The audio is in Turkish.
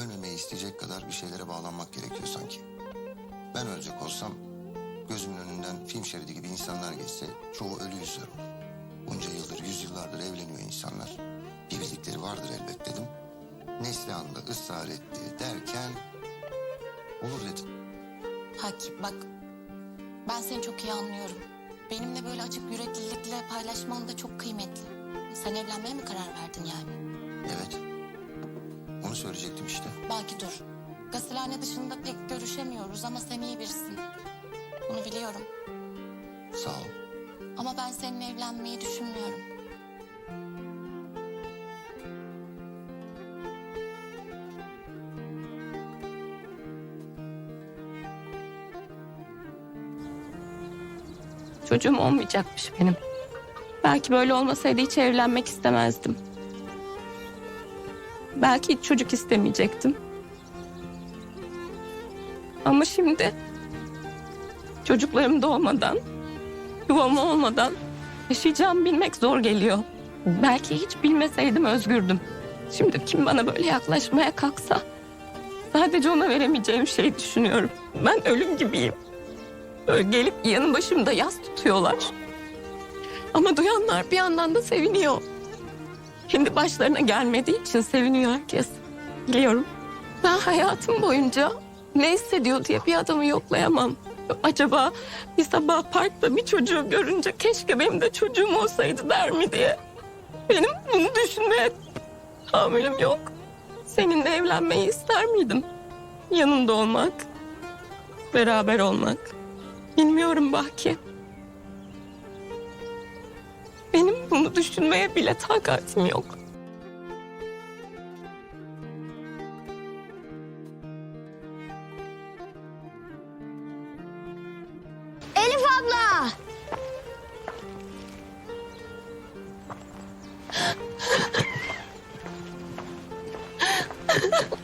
ölmemeyi isteyecek kadar bir şeylere bağlanmak gerekiyor sanki. Ben ölecek olsam gözümün önünden film şeridi gibi insanlar geçse çoğu ölü yüzler olur. Bunca yıldır, yüzyıllardır evleniyor insanlar. Bir bildikleri vardır elbet dedim. Neslihan da ısrar etti derken olur dedim. Haki bak ben seni çok iyi anlıyorum. Benimle böyle açık yüreklilikle paylaşman da çok kıymetli. Sen evlenmeye mi karar verdin yani? Evet. Söyleyecektim işte. Belki dur. Gazetehane dışında pek görüşemiyoruz ama sen iyi birisin. Bunu biliyorum. Sağ ol. Ama ben seninle evlenmeyi düşünmüyorum. Çocuğum olmayacakmış benim. Belki böyle olmasaydı hiç evlenmek istemezdim. Belki hiç çocuk istemeyecektim. Ama şimdi çocuklarım doğmadan, yuvam olmadan yaşayacağımı bilmek zor geliyor. Belki hiç bilmeseydim özgürdüm. Şimdi kim bana böyle yaklaşmaya kalksa sadece ona veremeyeceğim şeyi düşünüyorum. Ben ölüm gibiyim. Böyle gelip yanı başımda yas tutuyorlar. Ama duyanlar bir yandan da seviniyor. Kendi başlarına gelmediği için seviniyor herkes. Biliyorum. Ben hayatım boyunca ne hissediyor diye bir adamı yoklayamam. Acaba bir sabah parkta bir çocuğu görünce keşke benim de çocuğum olsaydı der mi diye. Benim bunu düşünmeye tahammülüm yok. Seninle evlenmeyi ister miydim? Yanında olmak, beraber olmak. Bilmiyorum Bahki. Bunu düşünmeye bile takatim yok. Elif abla.